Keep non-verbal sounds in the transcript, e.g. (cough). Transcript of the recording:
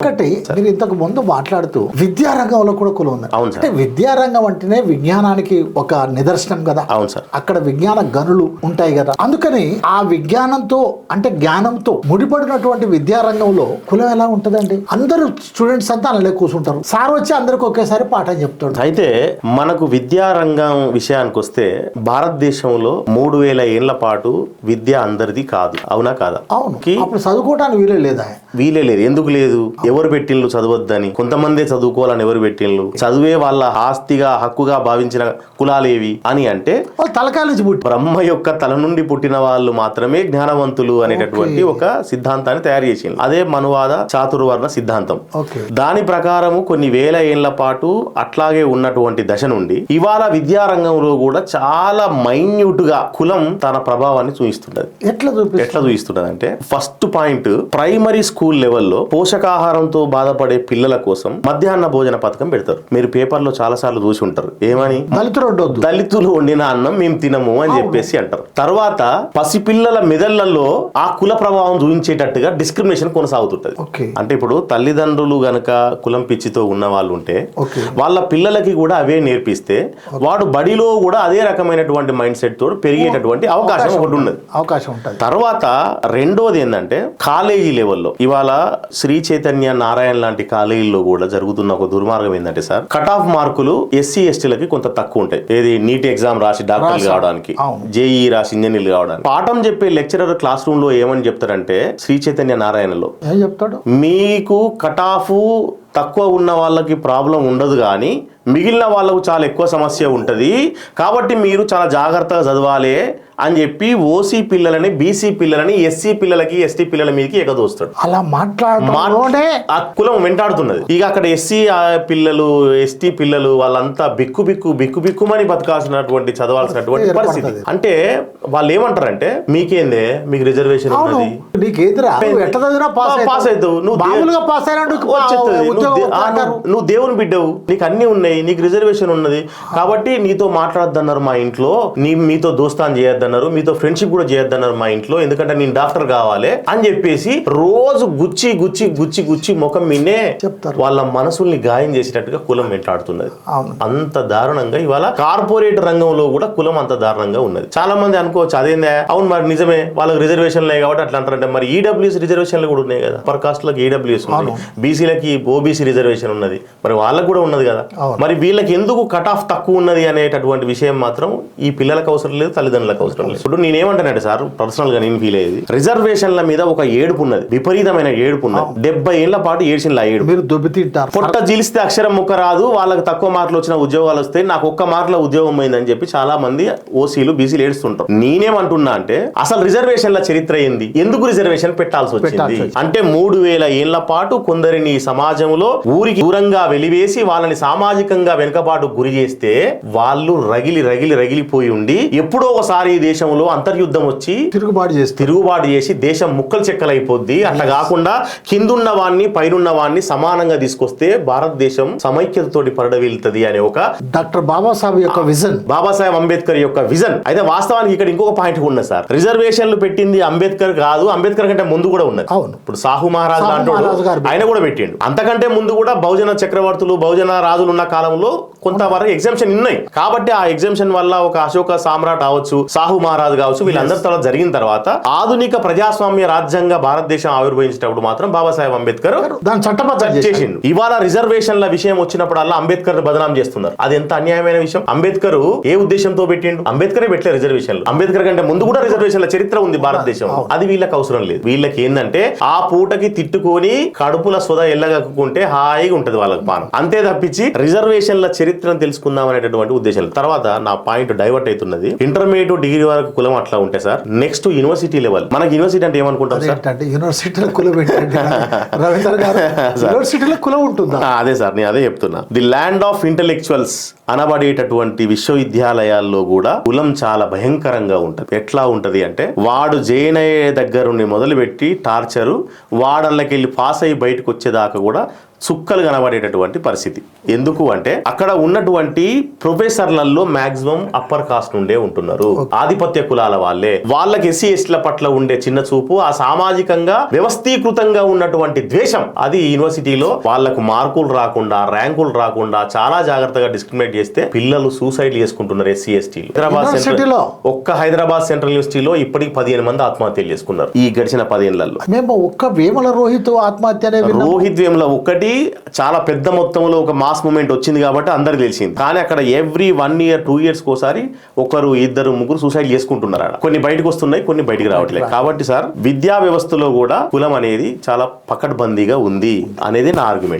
ఒకటి మీరు ఇంతకు ముందు మాట్లాడుతూ విద్యారంగంలో కూడా కులం ఉంది. అవును సార్. అంటే విద్యారంగం అంటేనే విజ్ఞానానికి ఒక నిదర్శనం కదా. అవును సార్. అక్కడ విజ్ఞాన గనులు ఉంటాయి కదా. అందుకని ఆ విజ్ఞానంతో అంటే జ్ఞానంతో ముడిపడినటువంటి విద్యారంగంలో కులం ఎలా ఉంటదండి? అందరూ స్టూడెంట్స్ అంతా అలాగే కూర్చుంటారు. సార్ వచ్చి అందరికి ఒకేసారి పాఠం చెప్తాడు. అయితే మనకు విద్యారంగం విషయానికి వస్తే భారతదేశంలో మూడు వేల ఏళ్ళ పాటు విద్య అందరిది కాదు. అవునా కాదా? అవును. కి అప్పుడు చదువుకోవడానికి వీలే లేదా వీలే లేదు. ఎందుకు లేదు? ఎవరు పెట్టిండ్లు చదవద్దని? కొంతమందే చదువుకోవాలని ఎవరు పెట్టిండ్లు చదువే వాళ్ళ ఆస్తిగా హక్కుగా భావించిన కులాలేవి అని అంటే తలకాయ నుంచి పుట్టి బ్రహ్మ యొక్క తల నుండి పుట్టిన వాళ్ళు మాత్రమే జ్ఞానవంతులు అనేటటువంటి ఒక సిద్ధాంతాన్ని తయారు చేసింది అదే మనువాద చాతుర్వర్ణ సిద్ధాంతం. దాని ప్రకారము కొన్ని వేల ఏళ్ళ పాటు అట్లాగే ఉన్నటువంటి దశ నుండి ఇవాళ విద్యారంగంలో కూడా చాలా మైన్యూట్గా కులం తన ప్రభావాన్ని చూపిస్తుంటది ఎట్లా ఎట్లా చూపిస్తున్నది అంటే ఫస్ట్ పాయింట్ ప్రైమరీ స్కూల్ లెవెల్లో పోషకాహారంతో బాధపడే పిల్లల కోసం మధ్యాహ్న భోజన పథకం పెడతారు. మీరు పేపర్లో చాలా సార్లు చూసి ఉంటారు. ఏమని? దళితులు దళితులు వండిన అన్నం మేము తినము అని చెప్పేసి అంటారు. తర్వాత పసిపిల్లల మెదళ్ళలో ఆ కుల ప్రభావం చూపించేటట్టుగా డిస్క్రిమినేషన్ కొనసాగుతుంటది. అంటే ఇప్పుడు తల్లిదండ్రులు గనక కులం పిచ్చితో ఉన్న వాళ్ళు ఉంటే వాళ్ళ పిల్లలకి కూడా అవే నేర్పిస్తే వాడు బడిలో కూడా అదే రకమైనటువంటి మైండ్ సెట్ తోడు పెరిగేటటువంటి అవకాశం ఒకటి ఉన్నది. అవకాశం ఉంటుంది. తర్వాత రెండోది ఏంటంటే కాలేజీ లెవెల్లో ఇవాళ శ్రీ చైతన్య నారాయణ లాంటి కాలేజీల్లో కూడా జరుగుతున్న ఒక దుర్మార్గం ఏంటంటే సార్ కట్ ఆఫ్ మార్కులు ఎస్సీ ఎస్టీలకి కొంత తక్కువ ఉంటాయి. ఏది నీట్ ఎగ్జామ్ రాసి డాక్టర్లు కావడానికి. జేఈ రాసి ఇంజనీర్లు కావడానికి. పాఠం చెప్పే లెక్చరర్ క్లాస్ రూమ్లో ఏమని చెప్తారంటే శ్రీ చైతన్య నారాయణలో చెప్తాడు? మీకు కట్ ఆఫ్ తక్కువ ఉన్న వాళ్ళకి ప్రాబ్లం ఉండదు కానీ మిగిలిన వాళ్ళకు చాలా ఎక్కువ సమస్య ఉంటుంది. కాబట్టి మీరు చాలా జాగ్రత్తగా చదవాలి అని చెప్పి ఓసీ పిల్లలని బీసీ పిల్లలని ఎస్సీ పిల్లలకి ఎస్టీ పిల్లల మీదకి ఎగదోస్తాడు. అలా మాట్లాడటంలోనే ఆ కులం వెంటాడుతున్నది. ఇక అక్కడ ఎస్సీ పిల్లలు ఎస్టీ పిల్లలు వాళ్ళంతా బిక్కు బిక్కు బిక్కు బిక్కుమని బతకాల్సినటువంటి చదవాల్సినటువంటి. పరిస్థితి. అంటే వాళ్ళు ఏమంటారంటే మీకేందే? మీకు రిజర్వేషన్ ఉన్నది. పాస్ అవుతావు. నువ్వు పాస్. నువ్వు దేవుని బిడ్డవు. నీకు అన్ని ఉన్నాయి నీకు రిజర్వేషన్ ఉన్నది. కాబట్టి నీతో మాట్లాడద్దన్నారు మా ఇంట్లో. నీ మీతో దోస్తాన్ చేయొద్దన్నారు మీతో ఫ్రెండ్షిప్ కూడా చేయొద్దన్నారు మా ఇంట్లో. ఎందుకంటే నేను డాక్టర్ కావాలి అని చెప్పేసి రోజు గుచ్చి గుచ్చి గుచ్చి గుచ్చి ముఖం మిన్నే చెప్తారు. వాళ్ళ మనసుల్ని గాయం చేసేటట్టుగా కులం వెంటాడుతున్నది. అంత దారుణంగా ఇవాళ కార్పొరేట్ రంగంలో కూడా కులం అంత దారుణంగా ఉన్నది. చాలా మంది అనుకోవచ్చు అదేందా? అవును మరి నిజమే వాళ్ళకి రిజర్వేషన్ లేవు కాబట్టి అట్లా అంటారంటే మరి ఈడబ్ల్యూఎస్ రిజర్వేషన్లు కూడా ఉన్నాయి కదా. పర్ కాస్ట్లకు ఈడబ్ల్యూఎస్ బీసీలకి ఓబీసీ రిజర్వేషన్ ఉన్నది. మరి వాళ్ళకి కూడా ఉన్నది కదా. మరి వీళ్ళకి ఎందుకు కట్ ఆఫ్ తక్కువ ఉన్నది అనేటటువంటి విషయం మాత్రం ఈ పిల్లలకు అవసరం లేదు తల్లిదండ్రులకు అవసరం లేదు. ఇప్పుడు నేనేమంటానంటే సార్ పర్సనల్గా నేను ఫీల్ అయ్యేది రిజర్వేషన్ల మీద ఒక ఏడుపు ఉన్నది విపరీతమైన ఏడుపు ఉన్నది. డెబ్బై ఏళ్ళ పాటు ఏడ్చిన ఏడుపు. మీరు పొట్ట జీలిస్తే అక్షరం ముక్క రాదు వాళ్ళకి తక్కువ మార్కులు వచ్చిన ఉద్యోగాలు వస్తాయి నాకు ఒక్క మార్కుల ఉద్యోగం పోయిందని చెప్పి చాలా మంది ఓసీలు బీసీలు ఏడుస్తుంటారు. నేనేమంటున్నా అంటే అసలు రిజర్వేషన్ల చరిత్ర ఏంది? ఎందుకు రిజర్వేషన్ పెట్టాల్సి వచ్చింది. అంటే మూడు వేల ఏళ్ళ పాటు కొందరిని ఈ సమాజంలో ఊరికి దూరంగా వెలివేసి వాళ్ళని సామాజికంగా వెనుకబాటు గురి చేస్తే వాళ్ళు రగిలి రగిలి రగిలిపోయి ఉండి ఎప్పుడో ఒకసారి ఈ దేశంలో అంతర్యుద్ధం వచ్చి తిరుగుబాటు చేస్తారు. తిరుగుబాటు చేసి దేశం ముక్కలు చెక్కలైపోద్ది. అట్లా కాకుండా కిందున్న వాన్ని పైనున్న వాన్ని సమానంగా తీసుకొస్తే భారతదేశం సమైక్యతతోటి పరడవెళ్తుంది అనే ఒక డాక్టర్ బాబాసాహెబ్ యొక్క విజన్. బాబాసాహెబ్ అంబేద్కర్ యొక్క విజన్. అయితే వాస్తవానికి ఇక్కడ ఇంకొక పాయింట్ ఉన్నది సార్. రిజర్వేషన్లు పెట్టింది అంబేద్కర్ కాదు. అంబేద్కర్ కంటే ముందు కూడా ఉన్నది. అవును. ఇప్పుడు సాహు మహారాజ్ ఆయన కూడా పెట్టిండు. అంతకంటే ముందు కూడా బహుజన చక్రవర్తులు బహుజన రాజులు ఉన్న కాలంలో కొంతవరకు ఎగ్జామ్షన్ ఉన్నాయి. కాబట్టి ఆ ఎగ్జామ్షన్ వల్ల ఒక అశోక సామ్రాట్ కావచ్చు సాహు మహారాజు కావచ్చు వీళ్ళందరి తర్వాత జరిగిన తర్వాత ఆధునిక ప్రజాస్వామ్య రాజ్యంగా భారతదేశం ఆవిర్భవించేటప్పుడు మాత్రం బాబాసాహెబ్ అంబేద్కర్ దాని చట్టబద్ధం. చేసిండు. ఇవాళ రిజర్వేషన్ల విషయం వచ్చినప్పుడల్లా అంబేద్కర్ బదనాం చేస్తున్నారు. అది ఎంత అన్యాయమైన విషయం? అంబేద్కర్ ఏ ఉద్దేశంతో పెట్టిండు? అంబేద్కరే పెట్టలే రిజర్వేషన్లు అంబేద్కర్ కంటే ముందు కూడా రిజర్వేషన్ల చరిత్ర ఉంది భారతదేశం అది వీళ్ళకి అవసరం లేదు. వీళ్ళకి ఏంటంటే ఆ పూటకి తిట్టుకొని కడుపుల సొద ఎల్లగక్కుంటే హాయిగా ఉంటది వాళ్ళకి పానం. అంతే తప్పించి రిజర్వేషన్ల చరిత్రను తెలుసుకుందాం అనేటటువంటి ఉద్దేశం. తర్వాత నా పాయింట్ డైవర్ట్ అవుతున్నది. ఇంటర్మీడియట్ డిగ్రీ వరకు కులం అట్లా ఉంటే సార్ నెక్స్ట్ యూనివర్సిటీ లెవెల్. మనకి యూనివర్సిటీ అంటే ఏమనుకుంటాం సార్? యూనివర్సిటీలో కులం ఏంటంటే (laughs) రవీంద్ర గారు యూనివర్సిటీలో కులం ఉంటుందా? అదే సార్ నేను అదే చెప్తున్నా. ది ల్యాండ్ ఆఫ్ ఇంటెలెక్చువల్స్ అనబడేటటువంటి విశ్వవిద్యాలయాల్లో కూడా కులం చాలా భయంకరంగా ఉంటది. ఎట్లా ఉంటది అంటే వాడు జైన్ అయ్యే దగ్గర నుండి మొదలుపెట్టి టార్చరు వాడల్లకెళ్ళి పాస్ అయ్యి బయటకు వచ్చేదాకా కూడా సుక్కలు కనబడేటటువంటి పరిస్థితి. ఎందుకు అంటే అక్కడ ఉన్నటువంటి ప్రొఫెసర్లలో మాక్సిమం అప్పర్ కాస్ట్ నుండే ఉంటున్నారు. ఆధిపత్య కులాల వాళ్ళే. వాళ్ళకి ఎస్సీ ఎస్టీల పట్ల ఉండే చిన్న చూపు ఆ సామాజికంగా వ్యవస్థీకృతంగా ఉన్నటువంటి ద్వేషం. అది యూనివర్సిటీలో వాళ్ళకు మార్కులు రాకుండా ర్యాంకులు రాకుండా చాలా జాగ్రత్తగా డిస్క్రిమినేట్ చేస్తే పిల్లలు సూసైడ్ చేసుకుంటున్నారు ఎస్సీ ఎస్టీలు హైదరాబాద్? సెంట్రల్ ఒక్క హైదరాబాద్ సెంట్రల్ యూనివర్సిటీలో ఇప్పటికి పదిహేను మంది ఆత్మహత్యలు చేసుకున్నారు ఈ గడిచిన పదిహేనులలో. మేము ఒక్క వేముల రోహిత్ ఆత్మహత్య రోహిత్ వేముల ఒక్కటి చాలా పెద్ద మొత్తంలో ఒక మాస్ మూమెంట్ వచ్చింది కాబట్టి అందరికి తెలిసింది. కానీ అక్కడ every one year two years కోసారి ఒకరు ఇద్దరు ముగ్గురు సూసైడ్ చేసుకుంటున్నారు ఆడ. కొన్ని బయటకు వస్తున్నాయి కొన్ని బయటికి రావట్లేదు. కాబట్టి సార్ విద్యా వ్యవస్థలో కూడా కులం అనేది చాలా పకడ్బందీగా ఉంది అనేది నా ఆర్గ్యుమెంట్